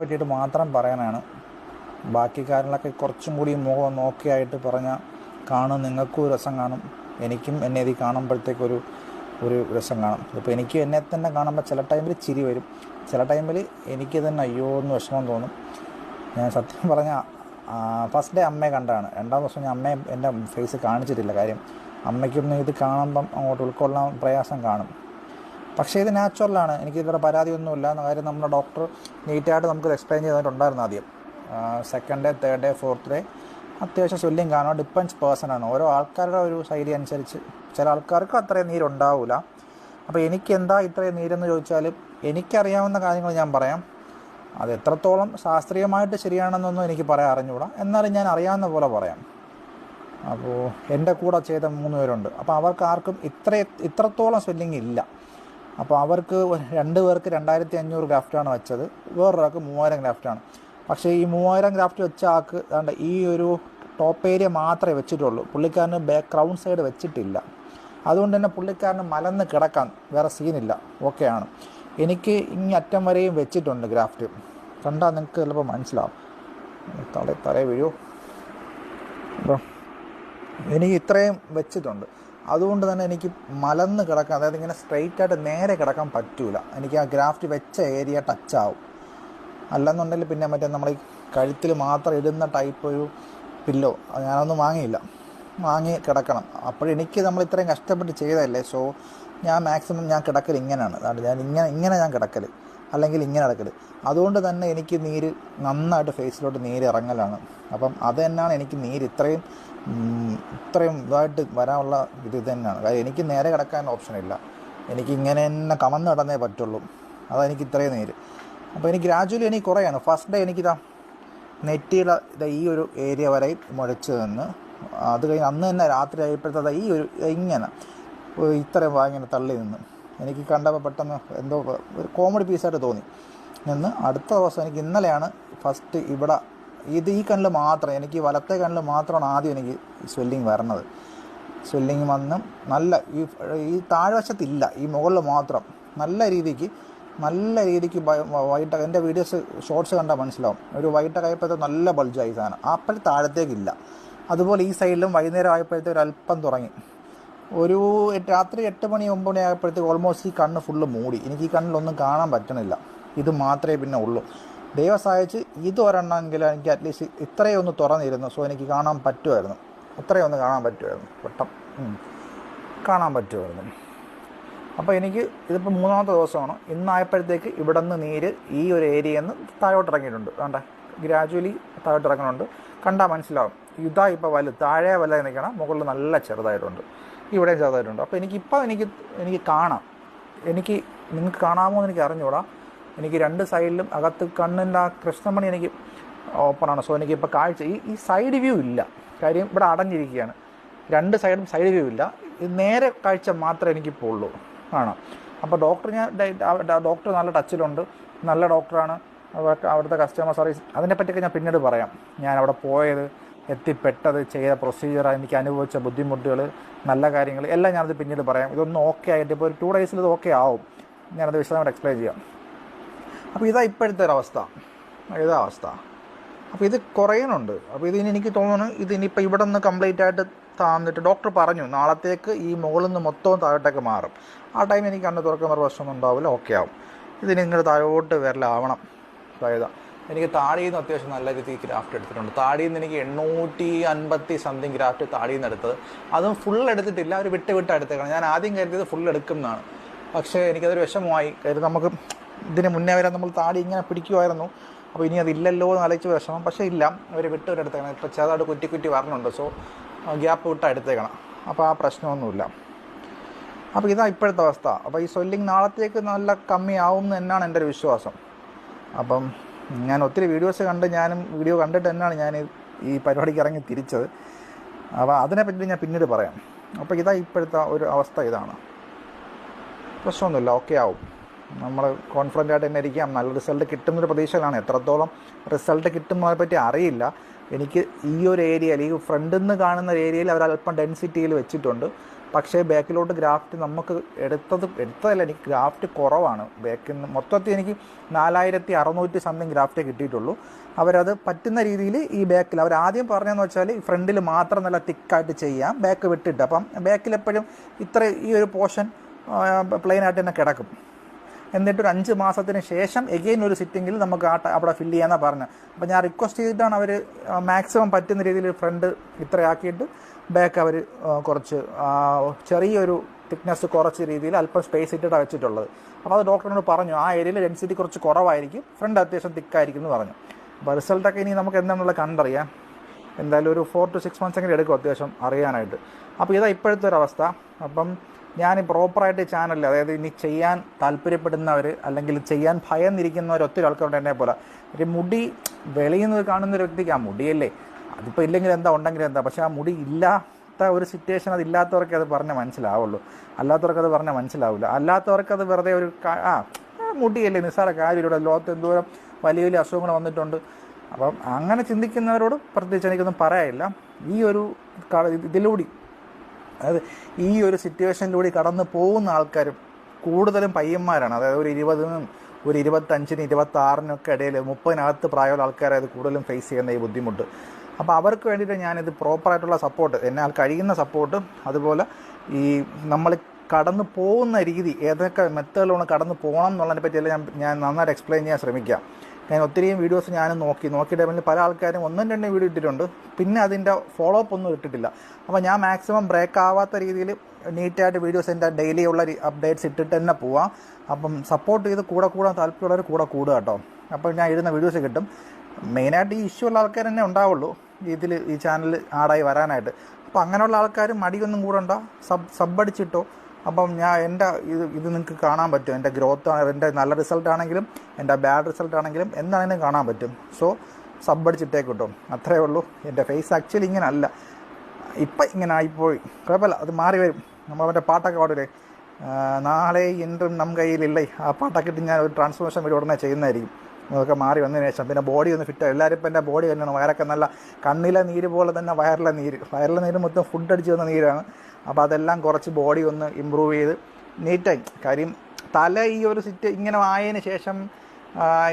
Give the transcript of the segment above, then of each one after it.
പറ്റിയിട്ട് മാത്രം പറയാനാണ്. ബാക്കി കാര്യങ്ങളൊക്കെ കുറച്ചും കൂടി മുഖം നോക്കിയായിട്ട് പറഞ്ഞാൽ കാണും. നിങ്ങൾക്കും രസം കാണും. എനിക്കും എന്നെ ഇത് കാണുമ്പോഴത്തേക്കൊരു ഒരു രസം കാണും. ഇപ്പോൾ എനിക്ക് എന്നെ തന്നെ കാണുമ്പോൾ ചില ടൈമിൽ ചിരി വരും. ചില ടൈമിൽ എനിക്ക് തന്നെ അയ്യോ എന്ന് വിഷമം തോന്നും. ഞാൻ സത്യം പറഞ്ഞാൽ ഫസ്റ്റ് ഡേ അമ്മയെ കണ്ടാണ് രണ്ടാം ദിവസം ഞാൻ അമ്മയെ എന്റെ ഫേസ് കാണിച്ചിട്ടില്ല കാര്യം. അമ്മയ്ക്കൊന്നും ഇത് കാണുമ്പം അങ്ങോട്ട് ഉൾക്കൊള്ളാൻ പ്രയാസം കാണും. പക്ഷേ ഇത് നാച്ചുറലാണ്. എനിക്ക് ഇതുവരെ പരാതിയൊന്നുമില്ല. കാര്യം നമ്മുടെ ഡോക്ടർ നീറ്റായിട്ട് നമുക്ക് എക്സ്പ്ലെയിൻ ചെയ്തിട്ടുണ്ടായിരുന്നു ആദ്യം. Second day third day fourth day അത്യാവശ്യം സ്വല്യം കാണാൻ ഡിപ്പെൻസ് പേഴ്സൺ ആണ്. ഓരോ ആൾക്കാരുടെ ഒരു ശൈലി അനുസരിച്ച് ചില ആൾക്കാർക്ക് അത്രയും നീരുണ്ടാവില്ല അപ്പോൾ എനിക്ക് എന്താ ഇത്രയും നീരെന്ന് ചോദിച്ചാൽ എനിക്കറിയാവുന്ന കാര്യങ്ങൾ ഞാൻ പറയാം. അത് എത്രത്തോളം ശാസ്ത്രീയമായിട്ട് ശരിയാണെന്നൊന്നും എനിക്ക് പറയാൻ അറിഞ്ഞുകൂടാ. എന്നാലും ഞാൻ അറിയാവുന്ന പോലെ പറയാം. അപ്പോൾ എന്റെ കൂടെ ചെയ്ത മൂന്ന് പേരുണ്ട്. അപ്പോൾ അവർക്ക് ആർക്കും ഇത്ര ഇത്രത്തോളം സ്വെല്ലിങ് ഇല്ല. അപ്പോൾ അവർക്ക് രണ്ട് പേർക്ക് രണ്ടായിരത്തി അഞ്ഞൂറ് ഗ്രാഫ്റ്റാണ് വെച്ചത്. വേറൊരാൾക്ക് മൂവായിരം ഗ്രാഫ്റ്റാണ് പക്ഷേ ഈ മൂവായിരം ഗ്രാഫ്റ്റ് വെച്ച ആൾക്ക് അതുകൊണ്ട് ഈ ഒരു ടോപ്പ് ഏരിയ മാത്രമേ വെച്ചിട്ടുള്ളൂ. പുള്ളിക്കാരന് ബാക്ക് ക്രൗൺ സൈഡ് വെച്ചിട്ടില്ല. അതുകൊണ്ട് തന്നെ പുള്ളിക്കാരന് മലന്ന് കിടക്കാൻ വേറെ സീനില്ല ഓക്കെയാണ് എനിക്ക് ഇങ്ങ് അറ്റം വരെയും വെച്ചിട്ടുണ്ട് ഗ്രാഫ്റ്റ്. കണ്ടാൽ നിങ്ങൾക്ക് ചിലപ്പോൾ മനസ്സിലാവും. തല തലേ വീഴൂ. എനിക്ക് ഇത്രയും വെച്ചിട്ടുണ്ട്. അതുകൊണ്ട് തന്നെ എനിക്ക് മലന്ന് കിടക്കാൻ അതായത് ഇങ്ങനെ സ്ട്രെയിറ്റ് ആയിട്ട് നേരെ കിടക്കാൻ പറ്റൂല. എനിക്ക് ആ ഗ്രാഫ്റ്റ് വെച്ച ഏരിയ ടച്ച് ആവും. അല്ലെന്നുണ്ടെങ്കിൽ പിന്നെ മറ്റേ നമ്മൾ ഈ കഴുത്തിൽ മാത്രം ഇടുന്ന ടൈപ്പ് ഒരു പില്ലോ ഞാനൊന്നും വാങ്ങിയില്ല. വാങ്ങി കിടക്കണം. അപ്പോഴെനിക്ക് നമ്മൾ ഇത്രയും കഷ്ടപ്പെട്ട് ചെയ്തതല്ലേ? സോ ഞാൻ മാക്സിമം ഞാൻ കിടക്കൽ ഇങ്ങനെയാണ് അതാണ് ഞാൻ ഇങ്ങനെ ഇങ്ങനെ ഞാൻ കിടക്കൽ അല്ലെങ്കിൽ ഇങ്ങനെ അടക്കൽ അതുകൊണ്ട് തന്നെ എനിക്ക് നീര് നന്നായിട്ട് ഫേസിലോട്ട് നീര് ഇറങ്ങലാണ് അപ്പം അത് തന്നെയാണ് എനിക്ക് നീര് ഇത്രയും ഇത്രയും ഇതായിട്ട് വരാനുള്ള ഇത് തന്നെയാണ് കാര്യം എനിക്ക് നേരെ കിടക്കാൻ ഓപ്ഷൻ ഇല്ല. എനിക്ക് ഇങ്ങനെ തന്നെ കമന്ന് കിടന്നേ പറ്റുള്ളൂ. അതെനിക്ക് ഇത്രയും നീര്. അപ്പോൾ എനിക്ക് ഗ്രാജുവലി എനിക്ക് കുറയാണ്. ഫസ്റ്റ് ഡേ എനിക്കിതാ നെറ്റിയുടെ ഇതാ ഈ ഒരു ഏരിയ വരെ മുഴച്ച് നിന്ന് അത് കഴിഞ്ഞ് അന്ന് തന്നെ രാത്രി ആയപ്പോഴത്തെ ഈ ഒരു ഇങ്ങനെ ഇത്രയും ഇങ്ങനെ തള്ളി നിന്ന്. എനിക്ക് കണ്ടപ്പോൾ പെട്ടെന്ന് എന്തോ ഒരു കോമഡി പീസായിട്ട് തോന്നി. നിന്ന് അടുത്ത ദിവസം എനിക്ക് ഇന്നലെയാണ് ഫസ്റ്റ് ഇവിടെ ഇത് ഈ കണ്ണിൽ മാത്രം എനിക്ക് വലത്തെ കണ്ണിൽ മാത്രമാണ് ആദ്യം എനിക്ക് സ്വെല്ലിങ് വരണത്. സ്വെല്ലിങ് വന്ന് നല്ല ഈ ഈ താഴ്വശത്തില്ല ഈ മുകളിൽ മാത്രം. നല്ല രീതിക്ക് നല്ല രീതിക്ക് വൈകിട്ട് എന്റെ വീഡിയോസ് ഷോർട്സ് കണ്ടാൽ മനസ്സിലാവും. ഒരു വൈകിട്ട് കഴിയപ്പോഴത്തെ നല്ല ബൾജായി സാധനം. അപ്പോൾ താഴത്തേക്കില്ല. അതുപോലെ ഈ സൈഡിലും വൈകുന്നേരം ആയപ്പോഴത്തെ ഒരു അല്പം തുടങ്ങി. ഒരു രാത്രി എട്ട് മണി ഒമ്പത് മണി ആയപ്പോഴത്തേക്ക് ഓൾമോസ്റ്റ് ഈ കണ്ണ് ഫുള്ള് മൂടി. എനിക്ക് ഈ കണ്ണിലൊന്നും കാണാൻ പറ്റണില്ല. ഇത് മാത്രമേ പിന്നെ ഉള്ളൂ. ദൈവം സഹായിച്ച് ഇത് ഒരെണ്ണമെങ്കിലും എനിക്ക് അറ്റ്ലീസ്റ്റ് ഇത്രയും ഒന്ന് തുറന്നിരുന്നു. സോ എനിക്ക് കാണാൻ പറ്റുമായിരുന്നു. ഇത്രയും ഒന്ന് കാണാൻ പറ്റുമായിരുന്നു. വട്ടം കാണാൻ പറ്റുമായിരുന്നു. അപ്പോൾ എനിക്ക് ഇതിപ്പോൾ മൂന്നാമത്തെ ദിവസമാണ്. ഇന്നായപ്പോഴത്തേക്ക് ഇവിടെ നിന്ന് നീര് ഈ ഒരു ഏരിയയിൽ നിന്ന് താഴോട്ട് ഇറങ്ങിയിട്ടുണ്ട് വേണ്ട ഗ്രാജുവലി താഴോട്ട് ഇറങ്ങുന്നുണ്ട് കണ്ടാൽ മനസ്സിലാവും. ഇതാ ഇപ്പോൾ വലുത് താഴെ വല നിൽക്കണം മുകളിൽ നല്ല ചെറുതായിട്ടുണ്ട്. ഇവിടെയും ചെറുതായിട്ടുണ്ട് അപ്പോൾ എനിക്കിപ്പോൾ എനിക്ക് എനിക്ക് കാണാം. എനിക്ക് നിങ്ങൾക്ക് കാണാമോ എന്ന് എനിക്ക് അറിഞ്ഞുകൂടാ. എനിക്ക് രണ്ട് സൈഡിലും അകത്ത് കണ്ണിന്റെ ആ കൃഷ്ണമണി എനിക്ക് ഓപ്പണാണ്. സോ എനിക്കിപ്പോൾ കാഴ്ച ഈ ഈ സൈഡ് വ്യൂ ഇല്ല. കാര്യം ഇവിടെ അടഞ്ഞിരിക്കുകയാണ്. രണ്ട് സൈഡും സൈഡ് വ്യൂ ഇല്ല. നേരെ കാഴ്ച മാത്രമേ എനിക്കിപ്പോൾ ഉള്ളൂ ആണ്? അപ്പോൾ ഡോക്ടർ ഞാൻ ഡോക്ടർ നല്ല ടച്ചിലുണ്ട്. നല്ല ഡോക്ടറാണ്. അവിടുത്തെ കസ്റ്റമർ സർവീസ് അതിനെപ്പറ്റിയൊക്കെ ഞാൻ പിന്നീട് പറയാം. ഞാൻ അവിടെ പോയത് എത്തിപ്പെട്ടത് ചെയ്ത പ്രൊസീജിയർ എനിക്ക് അനുഭവിച്ച ബുദ്ധിമുട്ടുകൾ നല്ല കാര്യങ്ങൾ എല്ലാം ഞാനത് പിന്നീട് പറയാം. ഇതൊന്നും ഓക്കെ ആയിട്ട് ഇപ്പോൾ ഒരു ടു ഡേയ്സിൽ ഇത് ഓക്കെ ആവും. ഞാനത് വിശദമായിട്ട് എക്സ്പ്ലെയിൻ ചെയ്യാം. അപ്പോൾ ഇതാ ഇപ്പോഴത്തെ ഒരു അവസ്ഥ. ഇതാ അവസ്ഥ. അപ്പോൾ ഇത് കുറയുന്നുണ്ട്. അപ്പോൾ ഇതിന് എനിക്ക് തോന്നുന്നു ഇതിനിപ്പോൾ ഇവിടെ നിന്ന് കംപ്ലീറ്റ് ആയിട്ട് താന്നിട്ട് ഡോക്ടർ പറഞ്ഞു നാളത്തേക്ക് ഈ മുകളിൽ നിന്ന് മൊത്തവും താഴോട്ടേക്ക് മാറും. ആ ടൈം എനിക്ക് കണ്ണ് തുറക്കുന്ന പ്രശ്നമൊന്നും ഉണ്ടാവില്ല ഓക്കെ ആവും. ഇതിന് ഇങ്ങനെ താഴോട്ട് വരലാവണം. അതായത് എനിക്ക് താടിയിൽ നിന്ന് അത്യാവശ്യം നല്ല രീതിയിൽ ഗ്രാഫ്റ്റ് എടുത്തിട്ടുണ്ട്. താടിയിൽ നിന്ന് എനിക്ക് എണ്ണൂറ്റി അൻപത്തി സംതിങ് ഗ്രാഫ്റ്റ് താടിയിൽ നിന്ന് എടുത്തത്. അതും ഫുൾ എടുത്തിട്ടില്ല. ഒരു വിട്ട് വിട്ട് എടുത്തേക്കണം. ഞാൻ ആദ്യം കരുതിയത് ഫുൾ എടുക്കും എന്നാണ് പക്ഷേ എനിക്കതൊരു വിഷമമായി. കാര്യം നമുക്ക് ഇതിന് മുന്നേ വരെ നമ്മൾ താടി ഇങ്ങനെ പിടിക്കുമായിരുന്നു. അപ്പോൾ ഇനി അതില്ലല്ലോ എന്ന് ആലോചിച്ച് വിഷമം. പക്ഷേ ഇല്ല. അവർ വിട്ട് വിട്ട് എടുത്തേക്കണം. ഇപ്പോൾ ചെറുതായിട്ട് കുറ്റി കുറ്റി വരണുണ്ട്. സോ ഗ്യാപ്പ് വിട്ട് എടുത്തേക്കണം. അപ്പോൾ ആ പ്രശ്നമൊന്നുമില്ല. അപ്പോൾ ഇതാ ഇപ്പോഴത്തെ അവസ്ഥ. അപ്പോൾ ഈ സ്വെല്ലിങ് നാളത്തേക്ക് നല്ല കമ്മിയാവും എന്നാണ് എന്റെ ഒരു വിശ്വാസം. അപ്പം ഞാൻ ഒത്തിരി വീഡിയോസ് കണ്ട് ഞാനും വീഡിയോ കണ്ടിട്ട് തന്നെയാണ് ഞാൻ ഈ- പരിപാടിക്ക് ഇറങ്ങി തിരിച്ചത്. അപ്പോൾ അതിനെപ്പറ്റി ഞാൻ പിന്നീട് പറയാം. അപ്പോൾ ഇതാ ഇപ്പോഴത്തെ ഒരു അവസ്ഥ ഇതാണ്. പ്രശ്നമൊന്നുമില്ല ഓക്കെ ആവും. നമ്മൾ കോൺഫിഡന്റ് ആയിട്ട് തന്നെ ഇരിക്കാം. നല്ല റിസൾട്ട് കിട്ടുന്നൊരു പ്രതീക്ഷയിലാണ്. എത്രത്തോളം റിസൾട്ട് കിട്ടുന്നതിനെ പറ്റി അറിയില്ല. എനിക്ക് ഈ ഒരു ഏരിയയിൽ ഈ ഫ്രണ്ടിൽ നിന്ന് കാണുന്ന ഒരു ഏരിയയിൽ അവർ അല്പം ഡെൻസിറ്റിയിൽ വെച്ചിട്ടുണ്ട്. പക്ഷേ ബാക്കിലോട്ട് ഗ്രാഫ്റ്റ് നമുക്ക് എടുത്തത് എടുത്തതല്ല എനിക്ക് ഗ്രാഫ്റ്റ് കുറവാണ്. ബാക്കിൽ നിന്ന് മൊത്തത്തിൽ എനിക്ക് നാലായിരത്തി അറുന്നൂറ്റി സംതിങ് ഗ്രാഫ്റ്റേ കിട്ടിയിട്ടുള്ളൂ. അവരത് പറ്റുന്ന രീതിയിൽ ഈ ബാക്കിൽ അവർ ആദ്യം പറഞ്ഞതെന്ന് വെച്ചാൽ ഫ്രണ്ടിൽ മാത്രം നല്ല തിക്കായിട്ട് ചെയ്യാം ബാക്ക് വിട്ടിട്ട്. അപ്പം ബാക്കിൽ എപ്പോഴും ഇത്ര ഈ ഒരു പോർഷൻ പ്ലെയിനായിട്ട് തന്നെ കിടക്കും. എന്നിട്ട് ഒരു അഞ്ച് മാസത്തിന് ശേഷം എഗെയിൻ ഒരു സിറ്റിങ്ങിൽ നമുക്ക് ആ അവിടെ ഫില്ല് ചെയ്യാനാണ് പറഞ്ഞത് അപ്പോൾ ഞാൻ റിക്വസ്റ്റ് ചെയ്തിട്ടാണ് അവർ മാക്സിമം പറ്റുന്ന രീതിയിൽ ഫ്രണ്ട് ഇത്രയാക്കിയിട്ട് ബാക്ക് അവർ കുറച്ച് ചെറിയൊരു തിക്നെസ് കുറച്ച് രീതിയിൽ അല്പം സ്പേസ് ഇട്ടിട്ടാണ് വെച്ചിട്ടുള്ളത്. അപ്പോൾ അത് ഡോക്ടറിനോട് പറഞ്ഞു ആ ഏരിയയിൽ ഡെൻസിറ്റി കുറച്ച് കുറവായിരിക്കും. ഫ്രണ്ട് അത്യാവശ്യം തിക്കായിരിക്കും എന്ന് പറഞ്ഞു. അപ്പോൾ റിസൾട്ടൊക്കെ ഇനി നമുക്ക് എന്താണെന്നുള്ള കണ്ടറിയാം. എന്തായാലും ഒരു ഫോർ ടു സിക്സ് മന്ത്സ് എങ്കിലും എടുക്കും അത്യാവശ്യം അറിയാനായിട്ട്. അപ്പോൾ ഇതാ ഇപ്പോഴത്തെ ഒരു അവസ്ഥ അപ്പം ഞാൻ പ്രോപ്പറായിട്ട് ചാനലിൽ അതായത് ഇനി ചെയ്യാൻ താല്പര്യപ്പെടുന്നവർ അല്ലെങ്കിൽ ചെയ്യാൻ ഭയന്നിരിക്കുന്നവർ ഒത്തിരി ആൾക്കാരുണ്ട് എന്നെ പോലെ. ഒരു മുടി വെളിയുന്നത് കാണുന്ന ഒരു വ്യക്തിക്ക് ആ മുടിയല്ലേ? അതിപ്പോൾ ഇല്ലെങ്കിൽ എന്താ ഉണ്ടെങ്കിൽ എന്താ? പക്ഷേ ആ മുടി ഇല്ലാത്ത ഒരു സിറ്റുവേഷൻ അത് ഇല്ലാത്തവർക്ക് അത് പറഞ്ഞാൽ മനസ്സിലാവുള്ളൂ. അല്ലാത്തവർക്ക് അത് പറഞ്ഞാൽ മനസ്സിലാവില്ല. അല്ലാത്തവർക്ക് അത് വെറുതെ ഒരു ആ മുടിയല്ലേ? നിസ്സാര കാര്യമില്ല ലോകത്ത് എന്തോരം വലിയ വലിയ അസുഖങ്ങൾ വന്നിട്ടുണ്ട്. അപ്പം അങ്ങനെ ചിന്തിക്കുന്നവരോട് പ്രത്യേകിച്ച് എനിക്കൊന്നും പറയാനില്ല. ഈ ഒരു ഇതിലൂടെ അതായത് ഈ ഒരു സിറ്റുവേഷനിലൂടെ കടന്നു പോകുന്ന ആൾക്കാരും കൂടുതലും പയ്യന്മാരാണ്. അതായത് ഒരു ഇരുപതിനും ഒരു ഇരുപത്തഞ്ചിന് ഇരുപത്തി ആറിനൊക്കെ ഇടയിൽ മുപ്പതിനകത്ത് പ്രായമുള്ള ആൾക്കാരെ അത് കൂടുതലും ഫേസ് ചെയ്യുന്ന ഈ ബുദ്ധിമുട്ട്. അപ്പോൾ അവർക്ക് വേണ്ടിയിട്ട് ഞാനിത് പ്രോപ്പറായിട്ടുള്ള സപ്പോർട്ട് എന്നാൽ കഴിയുന്ന സപ്പോർട്ട് അതുപോലെ ഈ നമ്മൾ കടന്നു പോകുന്ന രീതി ഏതൊക്കെ മെത്തേഡിലൂടെ കടന്നു പോകണം എന്നുള്ളതിനെ പറ്റിയെല്ലാം ഞാൻ ഞാൻ നന്നായിട്ട് എക്സ്പ്ലെയിൻ ചെയ്യാൻ ശ്രമിക്കാം. ഞാൻ ഒത്തിരിയും വീഡിയോസ് ഞാനും നോക്കി. നോക്കിയ ടൈമിൽ പല ആൾക്കാരും ഒന്നും രണ്ടും വീഡിയോ ഇട്ടിട്ടുണ്ട്. പിന്നെ അതിന്റെ ഫോളോ അപ്പ് ഒന്നും ഇട്ടിട്ടില്ല. അപ്പോൾ ഞാൻ മാക്സിമം ബ്രേക്ക് ആവാത്ത രീതിയിൽ നീറ്റായിട്ട് വീഡിയോസ് എന്റെ ഡെയിലി ഉള്ള അപ്ഡേറ്റ്സ് ഇട്ടിട്ട് തന്നെ പോവാം. അപ്പം സപ്പോർട്ട് ചെയ്ത് കൂടെ കൂടാൻ താല്പര്യമുള്ളവർ കൂടെ കൂടുക കേട്ടോ. അപ്പോൾ ഞാൻ ഇടുന്ന വീഡിയോസ് കിട്ടും. മെയിനായിട്ട് ഈ ഇഷ്യൂ ഉള്ള ആൾക്കാർ തന്നെ ഉണ്ടാവുള്ളൂ. ഇതിൽ ഈ ചാനൽ ആടായി വരാനായിട്ട്. അപ്പോൾ അങ്ങനെയുള്ള ആൾക്കാരും മടിയൊന്നും കൂടണ്ട. സബ് സബ് അടിച്ചിട്ടോ അപ്പം ഞാൻ എന്റെ ഇത് ഇത് നിങ്ങൾക്ക് കാണാൻ പറ്റും. എന്റെ ഗ്രോത്ത് എന്റെ നല്ല റിസൾട്ട് ആണെങ്കിലും എന്റെ ബാഡ് റിസൾട്ട് ആണെങ്കിലും എന്താണെങ്കിലും കാണാൻ പറ്റും. സോ സബ് അടിച്ചിട്ടേ കിട്ടും. അത്രേ ഉള്ളൂ. എന്റെ ഫേസ് ആക്ച്വലി ഇങ്ങനെ അല്ല ഇപ്പം ഇങ്ങനെ ആയിപ്പോയി. കുഴപ്പമില്ല. അത് മാറി വരും. നമ്മൾ മറ്റേ പാട്ടൊക്കെ പാടില്ലേ നാളെ ഇന്നും നം കയ്യിലില്ലേ? ആ പാട്ടൊക്കെ ഇട്ട് ഞാൻ ഒരു ട്രാൻസ്ഫോർമേഷൻ വീഡിയോ ഉടനെ ചെയ്യുന്നതായിരിക്കും. അതൊക്കെ മാറി വന്നതിന് ശേഷം. പിന്നെ ബോഡി ഒന്ന് ഫിറ്റ് എല്ലാവരും ഇപ്പം എന്റെ ബോഡി തന്നെയാണ്. വയറൊക്കെ നല്ല കണ്ണിലെ നീര് പോലെ തന്നെ വയറിലെ നീര്. വയറിലെ നീര് മൊത്തം ഫുഡ് അടിച്ച് വന്ന നീരാണ്. അപ്പോൾ അതെല്ലാം കുറച്ച് ബോഡി ഒന്ന് ഇമ്പ്രൂവ് ചെയ്ത് നീറ്റായി കാര്യം തല ഈ ഒരു സിറ്റ് ഇങ്ങനെ ആയതിന് ശേഷം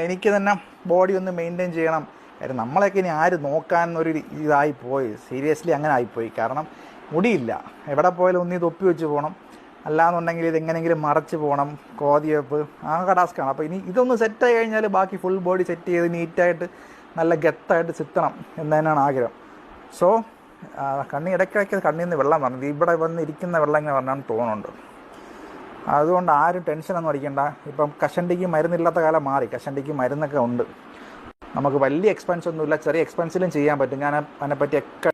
എനിക്ക് തന്നെ ബോഡി ഒന്ന് മെയിന്റെയിൻ ചെയ്യണം. കാര്യം നമ്മളെയൊക്കെ ഇനി ആര് നോക്കാൻ ഒരു ഇതായി പോയി? സീരിയസ്ലി അങ്ങനെ ആയിപ്പോയി കാരണം മുടിയില്ല. എവിടെ പോയാലും ഒന്ന് ഇത് ഒപ്പി വെച്ച് പോകണം അല്ലാന്നുണ്ടെങ്കിൽ ഇത് എങ്ങനെയെങ്കിലും മറച്ച് പോകണം കോതിവെപ്പ് ആ ടാസ്ക്കാണ്. അപ്പോൾ ഇനി ഇതൊന്ന് സെറ്റായി കഴിഞ്ഞാൽ ബാക്കി ഫുൾ ബോഡി സെറ്റ് ചെയ്ത് നീറ്റായിട്ട് നല്ല ഗത്തായിട്ട് ചിത്തണം എന്ന് തന്നെയാണ് ആഗ്രഹം സോ കണ്ണി ഇടയ്ക്കിടയ്ക്ക് കണ്ണിൽ നിന്ന് വെള്ളം പറഞ്ഞത് ഇവിടെ വന്ന് ഇരിക്കുന്ന വെള്ളം ഇങ്ങനെ പറഞ്ഞാൽ തോന്നുന്നുണ്ട്. അതുകൊണ്ട് ആരും ടെൻഷനൊന്നും അടിക്കണ്ട. ഇപ്പം കഷണ്ടിക്ക് മരുന്നില്ലാത്ത കാലം മാറി. കഷണ്ടിക്ക് മരുന്നൊക്കെ ഉണ്ട്. നമുക്ക് വലിയ എക്സ്പെൻസ് ഒന്നുമില്ല. ചെറിയ എക്സ്പെൻസിലും ചെയ്യാൻ പറ്റും. ഞാൻ അതിനെപ്പറ്റി ഒക്കെ